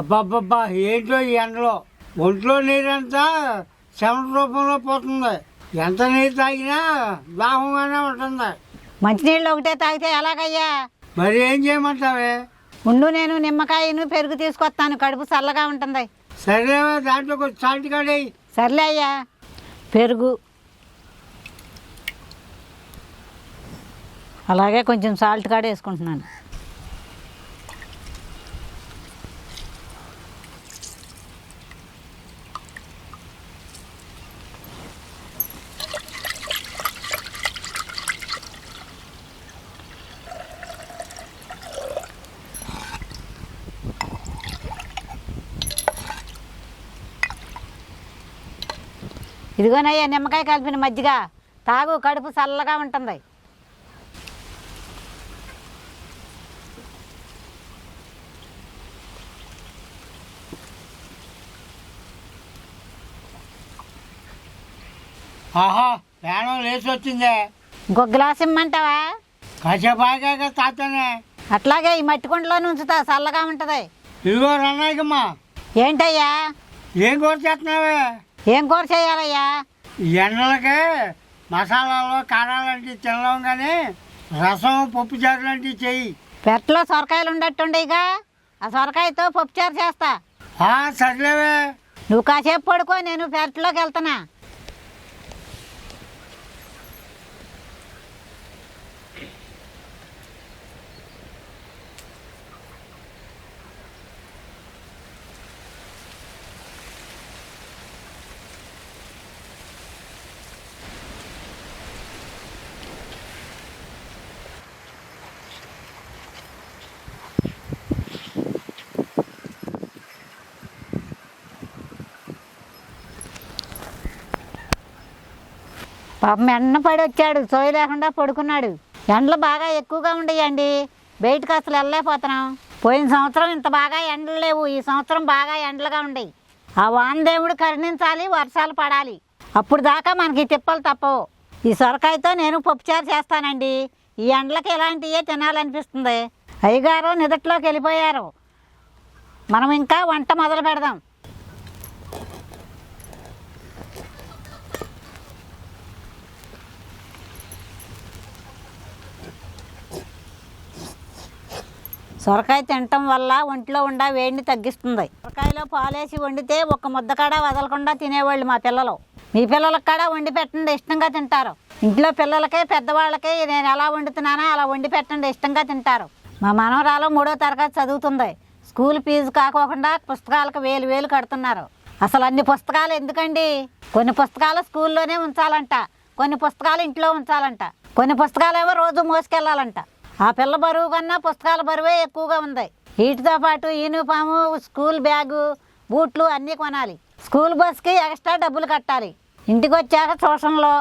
అబ్బబ్బబ్బా ఏంటో ఈ ఎండలో? ఒంట్లో నీరంతా చెమట రూపంలో పోతుంది. ఎంత నీరు తాగినా దాహంగానే ఉంటుంది. మంచినీళ్ళు ఒకటే తాగితే ఎలాగయ్యా? మరి ఏం చేయమంటావే? ఉండు నేను నిమ్మకాయను పెరుగు తీసుకొస్తాను కడుపు చల్లగా ఉంటుంది. సరేవా దాంట్లో కొంచెం సాల్ట్ కాడేయి సర్లే అయ్యా. పెరుగు. అలాగే కొంచెం సాల్ట్ కాడ వేసుకుంటున్నాను ఇదిగోనయ్యా నిమ్మకాయ కలిపిన మజ్జిగ. తాగు కడుపు చల్లగా ఉంటుంది. ఆహా ప్రాణం లేచి వచ్చిందే. ఇంకో గ్లాస్ ఇమ్మంటావా? కాసేపు ఆగాక తాతనే. అట్లాగే ఈ మట్టి కుండలో ఉంచుతా చల్లగా ఉంటుంది. ఇదిగో రన్నాయికమ్మా ఏంటయ్యా? ఏం కూర చేస్తున్నావే? ఏం కూర చేయాలయ్యా? ఎండలకి మసాలాలు కారాలు లాంటివి తినలేం కానీ రసం పప్పు చారు లాంటివి చెయ్యి. పెరట్లో సొరకాయలు ఉండట్టుండేగా? ఆ సొరకాయతో పప్పుచారు చేస్తా. ఆ, సర్లేవే. నువ్వు కాసేపు పడుకో నేను పెరట్లోకి వెళ్తున్నా. పాపం ఎండ పడి వచ్చాడు సోయి లేకుండా పడుకున్నాడు. ఎండలు బాగా ఎక్కువగా ఉండేయండి. బయటకు అసలు వెళ్ళలేకపోతున్నాం. పోయిన సంవత్సరం ఇంత బాగా ఎండలు లేవు ఈ సంవత్సరం బాగా ఎండలుగా ఉండేవి ఆ వానదేవుడు కరుణించాలి వర్షాలు పడాలి. అప్పుడు దాకా మనకి తిప్పలు తప్పవు. ఈ సొరకాయతో నేను పప్పుచారు చేస్తానండి. ఈ ఎండలకి ఇలాంటివే తినాలనిపిస్తుంది. అయ్యగారు నిదట్లోకి వెళ్ళిపోయారు. మనం ఇంకా వంట మొదలు పెడదాం. సొరకాయ తినటం వల్ల ఒంట్లో ఉండా వేడిని తగ్గిస్తుంది. సొరకాయలో పాలేసి వండితే ఒక ముద్ద కాడ వదలకుండా తినేవాళ్ళు మా పిల్లలు. మీ పిల్లలకు కూడా వండి పెట్టండి ఇష్టంగా తింటారు. ఇంట్లో పిల్లలకే పెద్దవాళ్ళకి నేను ఎలా వండుతున్నానో అలా వండి పెట్టండి ఇష్టంగా తింటారు. మా మనవరాలు మూడో తరగతి చదువుతుంది. స్కూల్ ఫీజు కాకోకుండా పుస్తకాలకు వేలు వేలు కడుతున్నారు. అసలు అన్ని పుస్తకాలు ఎందుకండి? కొన్ని పుస్తకాలు స్కూల్లోనే ఉంచాలంట కొన్ని పుస్తకాలు ఇంట్లో ఉంచాలంట కొన్ని పుస్తకాలేమో రోజు మోసుకెళ్ళాలంట ఆ పిల్ల బరువు కన్నా పుస్తకాల బరువే ఎక్కువగా ఉంది. వీటితో పాటు యూనిఫాము స్కూల్ బ్యాగు బూట్లు అన్నీ కొనాలి. స్కూల్ బస్కి ఎక్స్ట్రా డబ్బులు కట్టాలి. ఇంటికి వచ్చాక ట్యూషన్లో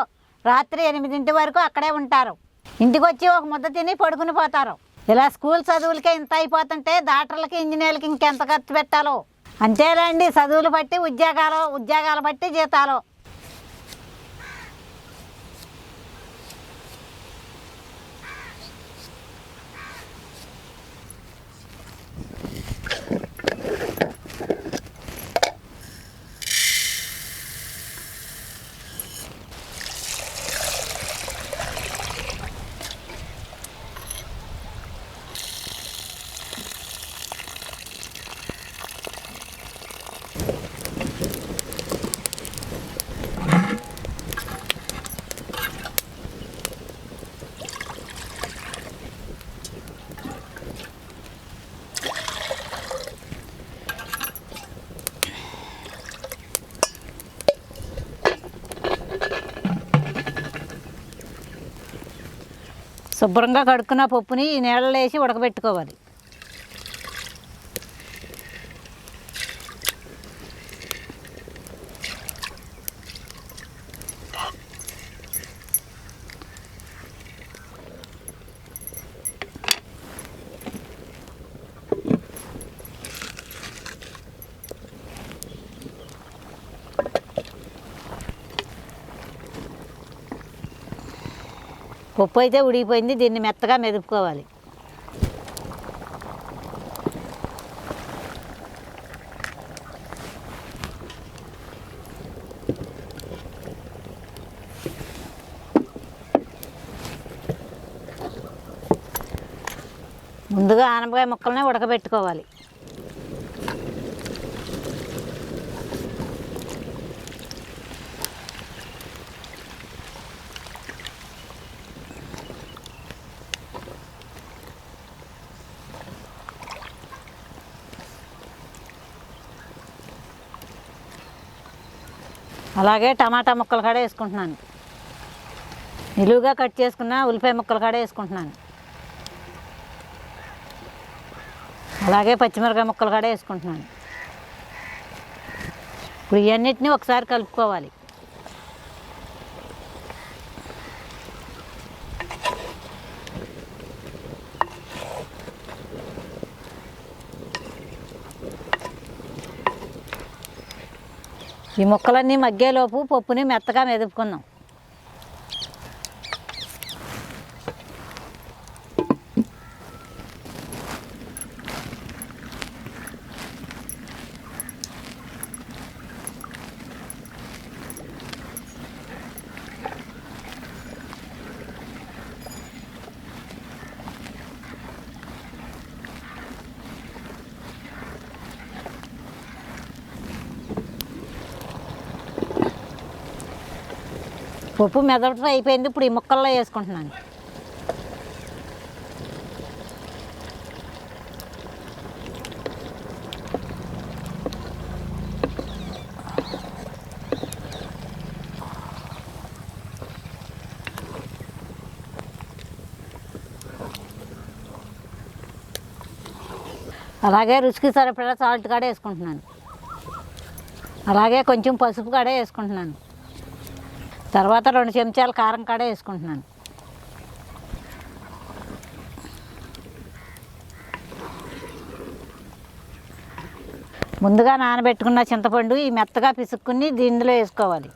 రాత్రి ఎనిమిదింటి వరకు అక్కడే ఉంటారు. ఇంటికి వచ్చి ఒక ముద్ద తిని పడుకుని పోతారు. ఇలా స్కూల్ చదువులకే ఇంత అయిపోతుంటే డాక్టర్లకి ఇంజనీర్లకి ఇంకెంత ఖర్చు పెట్టాలో? అంతేలేండి చదువులు బట్టి ఉద్యోగాలు ఉద్యోగాలు బట్టి జీతాలు. శుభ్రంగా కడుక్కున్న పప్పుని ఈ నీళ్ళలో వేసి ఉడకబెట్టుకోవాలి. పప్పు అయితే ఉడికిపోయింది దీన్ని మెత్తగా మెదుపుకోవాలి. ముందుగా ఆనపకాయ ముక్కలనే ఉడకబెట్టుకోవాలి. అలాగే టమాటా ముక్కలు కూడా వేసుకుంటున్నాను. నిలువుగా కట్ చేసుకున్న ఉల్లిపాయ ముక్కలు కూడా వేసుకుంటున్నాను. అలాగే పచ్చిమిరకాయ ముక్కలు కూడా వేసుకుంటున్నాను. ఇప్పుడు ఇవన్నిటిని ఒకసారి కలుపుకోవాలి. ఈ ముక్కలన్నీ మగ్గేలోపు పప్పుని మెత్తగా మెదుపుకుందాం. పప్పు మెదపటం అయిపోయింది ఇప్పుడు ఈ ముక్కల్లో వేసుకుంటున్నాను. అలాగే రుచికి సరిపడా సాల్ట్ కాడ వేసుకుంటున్నాను. అలాగే కొంచెం పసుపు కాడ వేసుకుంటున్నాను. తర్వాత రెండు చెంచాలు కారం కాడ వేసుకుంటున్నాను. ముందుగా నానబెట్టుకున్న చింతపండు ఈ మెత్తగా పిసుక్కుని దీనిలో వేసుకోవాలి.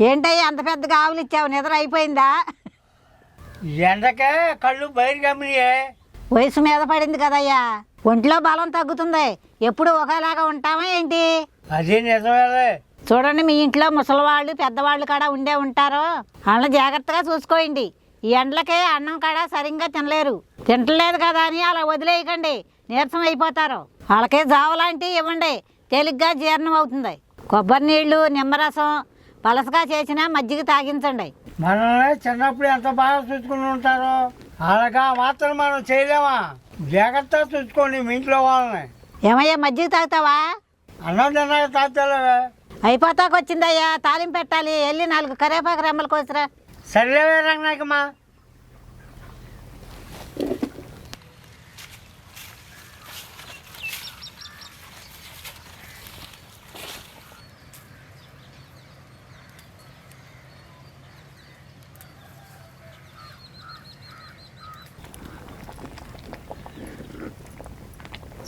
ఏంటయ్యా అంత పెద్దగా ఆవులు ఇచ్చావు? నిద్ర అయిపోయిందా? ఎండకే కళ్ళు గమనియే వయసు మీద పడింది కదయ్యా. ఒంట్లో బలం తగ్గుతుంది. ఎప్పుడు ఒకేలాగా ఉంటామా ఏంటి? అదే చూడండి మీ ఇంట్లో ముసలివాళ్ళు పెద్దవాళ్ళు కూడా ఉండే ఉంటారు? వాళ్ళని జాగ్రత్తగా చూసుకోండి. ఈ ఎండలకే అన్నం కూడా సరిగ్గా తినలేరు. తింటలేదు కదా అని అలా వదిలేయకండి. నీరసం అయిపోతారు. వాళ్ళకే జావలాంటివి ఇవ్వండి. తేలిగ్గా జీర్ణం అవుతుంది. కొబ్బరి నీళ్ళు నిమ్మరసం పలసగా చేసిన మజ్జిగ తాగించండి. మనల్ని చిన్నప్పుడు ఎంత బాగా చూసుకుని ఉంటారో అలాగా మాత్రం మనం చేయలేమా? జాగ్రత్తగా చూసుకోండి మీ ఇంట్లో వాళ్ళని. ఏమయ్యా మజ్జిగ తాగుతావా? అన్నం తిన్నాక తాతలేవే అయిపోతాకు వచ్చిందయ్యా తాలింపు పెట్టాలి వెళ్ళి నాలుగు కరేపాకు రెమ్మలు కోసిరా. సర్లేవే రంగనాయకమ్మా.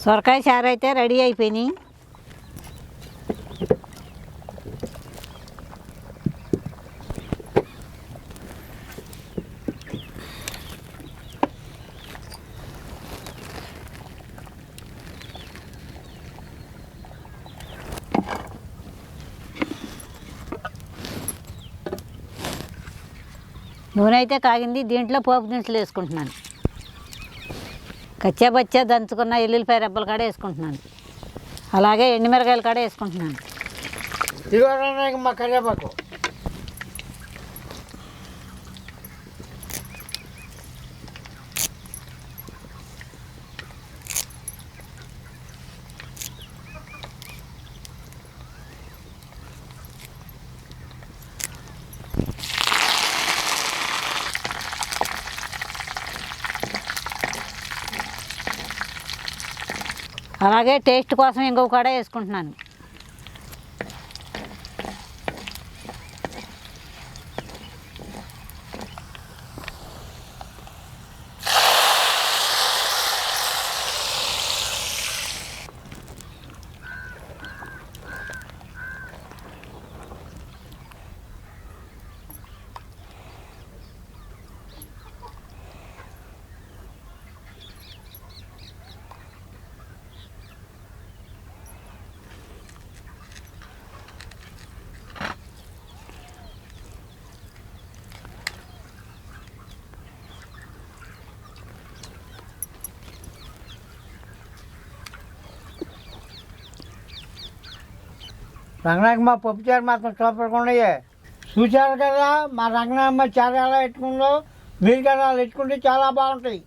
సొరకాయ చారు అయితే రెడీ అయిపోయినాయి. నూనె అయితే కాగింది. దీంట్లో పోపు దినుసులు వేసుకుంటున్నాను. కచ్చా బచ్చా దంచుకున్న ఎల్లుల్లిపాయ రెబ్బలు కాడ వేసుకుంటున్నాను. అలాగే ఎండుమిరకాయలు కాడ వేసుకుంటున్నాను. ఇదిగో మా కరివేపాకు. అలాగే టేస్ట్ కోసం ఇంకొక కాడ వేసుకుంటున్నాను. రంగనాయకమ్మ పప్పు చారు మాత్రం చూపకుండా చూశారు కదా మా రంగనాయమ్మ చారు ఎలా పెట్టుకుందో మీరు కదా అలా పెట్టుకుంటే చాలా బాగుంటాయి.